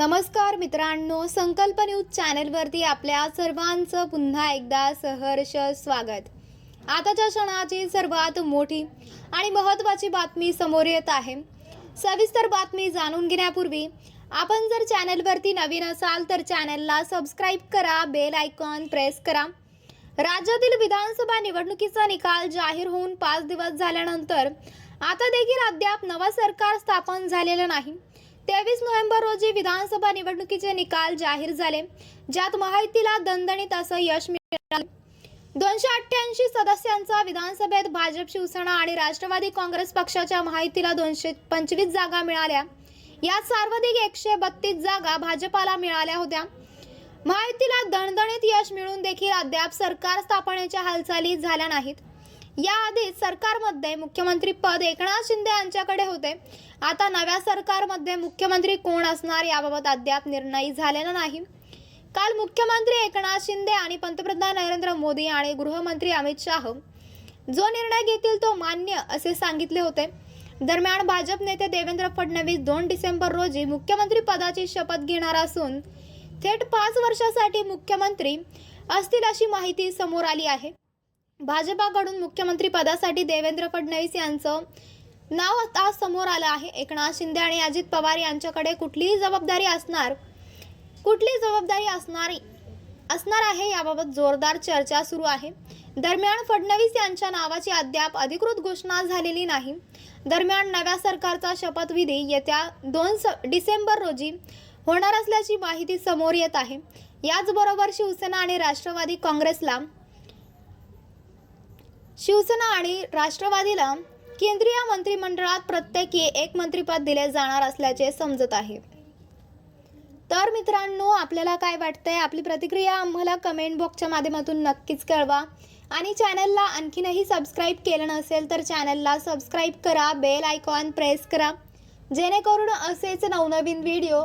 नमस्कार मित्रांनो संकल्प न्यूज चॅनेलवरती आपल्या सर्वांचं पुन्हा एकदा सहर्ष स्वागत. आताच्या क्षणाची सर्वात मोठी आणि महत्त्वाची बातमी समोर येत आहे. सविस्तर बातमी जाणून घेण्यापूर्वी आपण जर चॅनेलवरती नवीन असाल तर चॅनेलला सबस्क्राईब करा बेल आयकॉन प्रेस करा. राज्यातील विधानसभा निवडणुकीचा निकाल जाहीर होऊन पाच दिवस झाल्यानंतर आता देखील अद्याप नवं सरकार स्थापन झालेलं नाही. तेवीस नोव्हेंबर रोजी विधानसभा निवडणुकीचे निकाल जाहीर झाले ज्यात माहितीला दणदणीत असं यश मिळाले. दोनशे अठ्ठ्याऐंशी सदस्यांचा विधानसभेत भाजप शिवसेना आणि राष्ट्रवादी काँग्रेस पक्षाच्या माहितीला दोनशे पंचवीस जागा मिळाल्या. यात सर्वाधिक एकशे बत्तीस जागा भाजपाला मिळाल्या होत्या. माहितीला दणदणीत यश मिळून देखील अद्याप सरकार स्थापनेच्या हालचाली झाल्या नाहीत. याआधी सरकारमध्ये मुख्यमंत्री पद एकनाथ शिंदे यांच्याकडे होते. आता नव्या सरकारमध्ये मुख्यमंत्री कोण असणार याबाबत अद्याप निर्णय झालेला नाही. काल मुख्यमंत्री एकनाथ शिंदे आणि पंतप्रधान नरेंद्र मोदी आणि गृहमंत्री अमित शाह जो निर्णय घेतील तो मान्य असे सांगितले होते. दरम्यान भाजप नेते देवेंद्र फडणवीस दोन डिसेंबर रोजी मुख्यमंत्री पदाची शपथ घेणार असून थेट पाच वर्षासाठी मुख्यमंत्री असतील अशी माहिती समोर आली आहे. भाजपाकडून मुख्यमंत्री पदासाठी देवेंद्र फडणवीस यांचं नाव आज समोर आलं आहे. एकनाथ शिंदे आणि अजित पवार यांच्याकडे कुठलीही जबाबदारी असणार कुठली जबाबदारी असणारी असणार आहे याबाबत जोरदार चर्चा सुरू आहे. दरम्यान फडणवीस यांच्या नावाची अद्याप अधिकृत घोषणा झालेली नाही. दरम्यान नव्या सरकारचा शपथविधी येत्या दोन स डिसेंबर रोजी होणार असल्याची माहिती समोर येत आहे. याचबरोबर शिवसेना आणि राष्ट्रवादी काँग्रेसला शिवसेना आणि राष्ट्रवादीला केंद्रीय मंत्रिमंडळात प्रत्येकी एक मंत्रिपद दिले जाणार असल्याचे समजत आहे. तर मित्रांनो आपल्याला काय वाटतंय? आपली प्रतिक्रिया आम्हाला कमेंट बॉक्सच्या माध्यमातून नक्कीच कळवा. आणि चॅनलला आणखीनही सबस्क्राईब केलं नसेल तर चॅनलला सबस्क्राईब करा बेल आयकॉन प्रेस करा. जेणेकरून असेच नवनवीन व्हिडिओ